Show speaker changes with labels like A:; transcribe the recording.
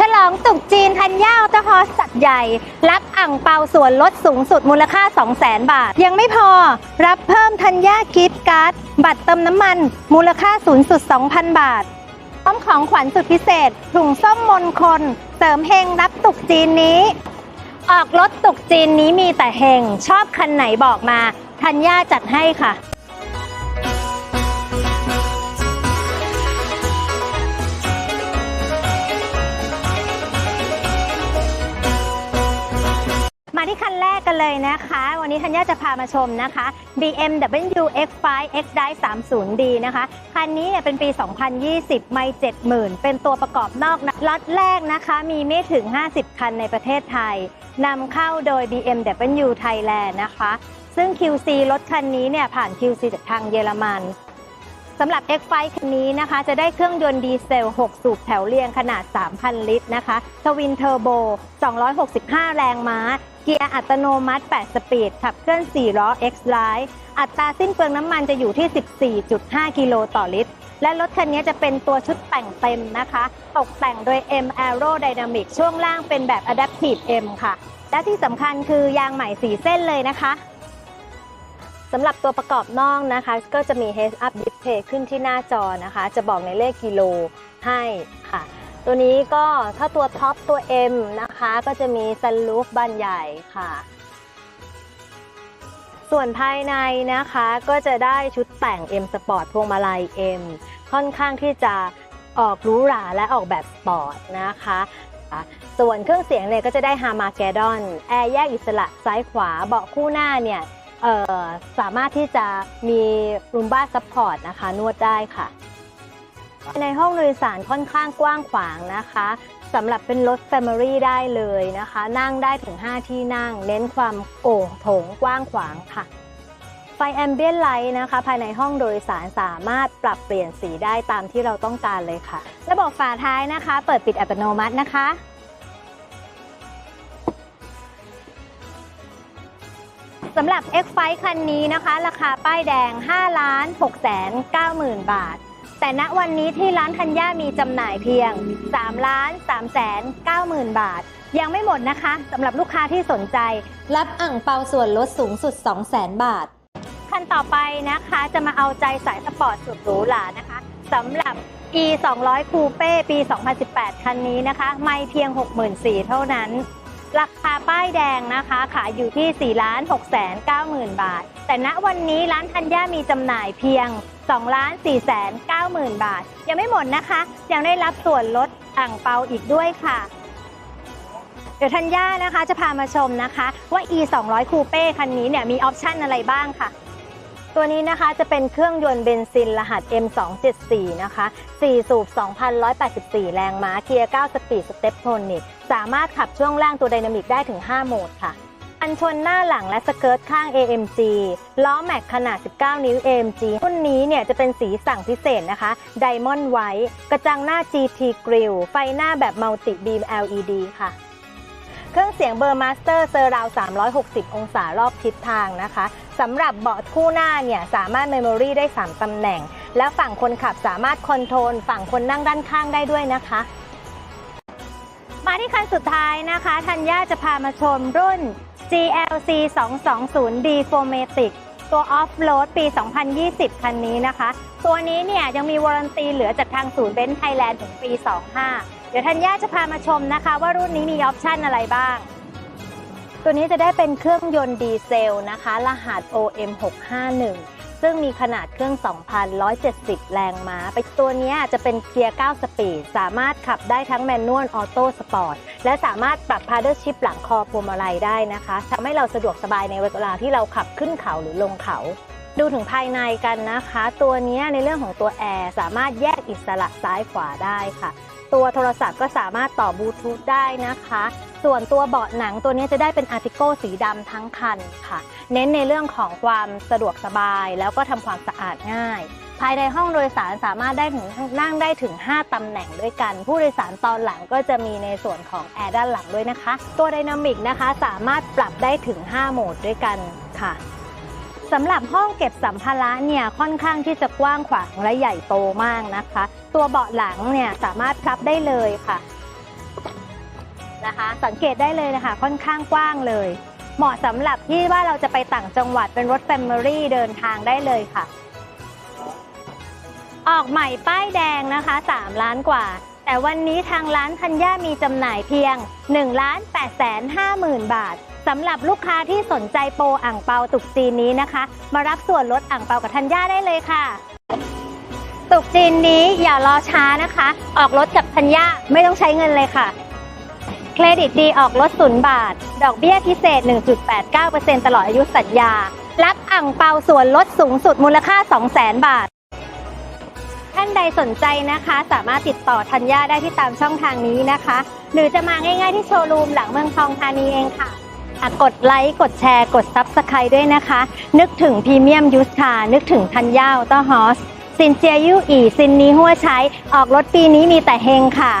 A: ฉลองตุกจีนทันย่าอัลตฮอสจัดใหญ่ รับอ่างเปาส่วนลดสูงสุดมูลค่า 200,000 บาท ยังไม่พอ รับเพิ่มทันย่ากิฟต์การ์ด บัตรเติมน้ำมัน มูลค่าสูงสุด 2,000 บาทพร้อมของขวัญสุดพิเศษถุงส้มมนคลเสริมเฮงรับตุกจีนนี้ ออกรถตุกจีนนี้มีแต่เฮงชอบคันไหนบอกมา ทันย่าจัดให้ค่ะ มาที่คันแรกกันเลยนะคะ วันนี้ธัญญาจะพามาชมนะคะ BMW X5 X Drive 30D นะคะ คันนี้เนี่ยเป็นปี 2020 ไม่ 70,000 เป็นตัวประกอบนอกนะล็อตแรกนะคะ มีไม่ถึง 50 คันในประเทศไทยนำเข้าโดย BMW Thailand นะคะ ซึ่ง QC รถคันนี้เนี่ยผ่าน QC จากทางเยอรมันสำหรับ X5 คันนี้นะคะ จะได้เครื่องยนต์ดีเซล 6 สูบแถวเรียงขนาด 3,000 ลิตรนะคะ ทวินเทอร์โบ 265 แรงม้า เกียร์อัตโนมัติ 8 สปีด ขับเคลื่อน 4 ล้อ X Line อัตราสิ้นเปลืองน้ำมันจะอยู่ที่ 14.5 กิโลต่อลิตร และรถคันนี้จะเป็นตัวชุดแต่งเต็มนะคะ ตกแต่งโดย M Aerodynamic ช่วงล่างเป็นแบบ Adaptive M ค่ะ และที่สำคัญคือยางใหม่4เส้นเลยนะคะสำหรับตัวประกอบนอกนะคะ ก็จะมี Heads Up Display ขึ้นที่หน้าจอนะคะ จะบอกในเลขกิโลให้ค่ะ ตัวนี้ก็ถ้าตัวท็อปตัว M นะคะ ก็จะมีซันลูฟบานใหญ่ค่ะ ส่วนภายในนะคะก็จะได้ชุดแต่ง M Sport พวงมาลัย M ค่อนข้างที่จะออกรูหราและออกแบบสปอร์ตนะคะ ส่วนเครื่องเสียงเนี่ยก็จะได้ฮามาแกดอนแอร์แยกอิสระซ้ายขวาเบาะคู่หน้าเนี่ยสามารถที่จะมีรูมบ้าซัพพอร์ตนะคะ นวดได้ค่ะ ในห้องโดยสารค่อนข้างกว้างขวางนะคะสำหรับเป็นรถ Family ได้เลยนะคะ นั่งได้ถึง 5 ที่นั่ง เน้นความโอ่งโถงกว้างขวางค่ะ ไฟแอมเบียนไลท์นะคะ ภายในห้องโดยสารสามารถปรับเปลี่ยนสีได้ตามที่เราต้องการเลยค่ะ ระบบฝาท้ายนะคะ เปิดปิดอัตโนมัตินะคะสำหรับ X5 คันนี้นะคะ ราคาป้ายแดง5ล้าน6แสน9หมื่นบาท แต่ณวันนี้ที่ร้านธัญญามีจำหน่ายเพียง3ล้าน3แสน9หมื่นบาท ยังไม่หมดนะคะสำหรับลูกค้าที่สนใจ รับอ่างเปาส่วนลดสูงสุด 2 0 0แสนบาท คันต่อไปนะคะจะมาเอาใจสายสปอร์ตสุดหรูหรานะคะสำหรับ e 2 0 0 Coupe ปี 2018 คันนี้นะคะ ไม่เพียง 64,000เท่านั้น ราคาป้ายแดงนะคะขายอยู่ที่ 4 ล้าน6แสน9หมื่นบาท แต่ณวันนี้ร้านธัญญามีจำหน่ายเพียง 2 ล้าน4แสน9หมื่นบาท ยังไม่หมดนะคะ ยังได้รับส่วนลดอ่างเปาอีกด้วยค่ะ เดี๋ยวธัญญานะคะจะพามาชมนะคะว่า e 2 0 0 Coupe คันนี้เนี่ยมีออปชันอะไรบ้างค่ะตัวนี้นะคะจะเป็นเครื่องยนต์เบนซินรหัส M274 นะคะ 4 สูบ 2,184 แรงม้า เกียร์ 9 สปีด สเต็ปโทนิก สามารถขับช่วงล่างตัวไดนามิกได้ถึง 5 โหมดค่ะอันชนหน้าหลังและสเกิร์ตข้าง AMG ล้อแม็กขนาด 19 นิ้ว AMG รุ่นนี้เนี่ยจะเป็นสีสั่งพิเศษนะคะ Diamond White กระจังหน้า GT Grill ไฟหน้าแบบ Multi Beam LED ค่ะ เครื่องเสียงเบอร์มาสเตอร์เซอร์ราว 360 องศารอบทิศทางนะคะสำหรับเบาะคู่หน้าเนี่ยสามารถเมมโมรีได้ 3 ตำแหน่ง และฝั่งคนขับสามารถคอนโทรลฝั่งคนนั่งด้านข้างได้ด้วยนะคะ มาที่คันสุดท้ายนะคะธัญญาจะพามาชมรุ่น GLC 220D f o r m a t i c ตัวออฟโรดปี 2020 คันนี้นะคะ ตัวนี้เนี่ยยังมีวารันตีเหลือจากทางศูนย์เบนซ์ไทยแลนด์ถึงปี 25 เดี๋ยวธัญญาจะพามาชมนะคะ ว่ารุ่นนี้มีออปชันอะไรบ้าง ตัวนี้จะได้เป็นเครื่องยนต์ดีเซลนะคะ รหัส OM651 ซึ่งมีขนาดเครื่อง 2,170 แรงม้า ไปตัวนี้จะเป็นเกียร์ 9 สปีด สามารถขับได้ทั้งแมนนวลออโต้สปอร์ต และสามารถปรับพาเดอร์ชิพหลังคอพวงมาลัยได้นะคะทำให้เราสะดวกสบายในเวลาที่เราขับขึ้นเขาหรือลงเขาดูถึงภายในกันนะคะ ตัวนี้ในเรื่องของตัวแอร์สามารถแยกอิสระซ้ายขวาได้ค่ะ ตัวโทรศัพท์ก็สามารถต่อบลูทูธได้นะคะ ส่วนตัวเบาะหนังตัวนี้จะได้เป็นอาร์ติโกสีดำทั้งคันค่ะ เน้นในเรื่องของความสะดวกสบาย แล้วก็ทำความสะอาดง่าย ภายในห้องโดยสารสามารถได้ถึงนั่งได้ถึง 5ตำแหน่งด้วยกัน ผู้โดยสารตอนหลังก็จะมีในส่วนของแอร์ด้านหลังด้วยนะคะ ตัวไดนามิกนะคะสามารถปรับได้ถึง 5 โหมดด้วยกันค่ะสำหรับห้องเก็บสัมภาระเนี่ยค่อนข้างที่จะกว้างขวางและใหญ่โตมากนะคะ ตัวเบาะหลังเนี่ยสามารถพับได้เลยค่ะ นะคะ สังเกตได้เลยนะคะ ค่อนข้างกว้างเลย เหมาะสำหรับที่ว่าเราจะไปต่างจังหวัดเป็นรถแฟมิลี่เดินทางได้เลยค่ะ ออกใหม่ป้ายแดงนะคะ 3 ล้านกว่า แต่วันนี้ทางร้านธัญญามีจำหน่ายเพียง1ล้าน8แสน5หมื่นบาทสำหรับลูกค้าที่สนใจโปรอ่างเปาตุกจีนนี้นะคะ มารับส่วนลดอ่างเปากับธัญญาได้เลยค่ะตุกจีนนี้อย่ารอช้านะคะ ออกรถกับธัญญาไม่ต้องใช้เงินเลยค่ะ เครดิตดีออกรถศูนย์บาท ดอกเบี้ยพิเศษ 1.89%ตลอดอายุสัญญา รับอ่างเปาส่วนลดสูงสุดมูลค่า 200,000 บาท ท่านใดสนใจนะคะ สามารถติดต่อธัญญาได้ที่ตามช่องทางนี้นะคะ หรือจะมาง่ายๆที่โชว์รูมหลังเมืองทองธานีเองค่ะกดไลค์กดแชร์ กด Subscribe ด้วยนะคะ นึกถึงพรีเมียมยูสคานึกถึงธัญญาออโต้ฮอสซินเจียยูอีซินนี้หัวใช้ ออกรถปีนี้มีแต่เฮงค่ะ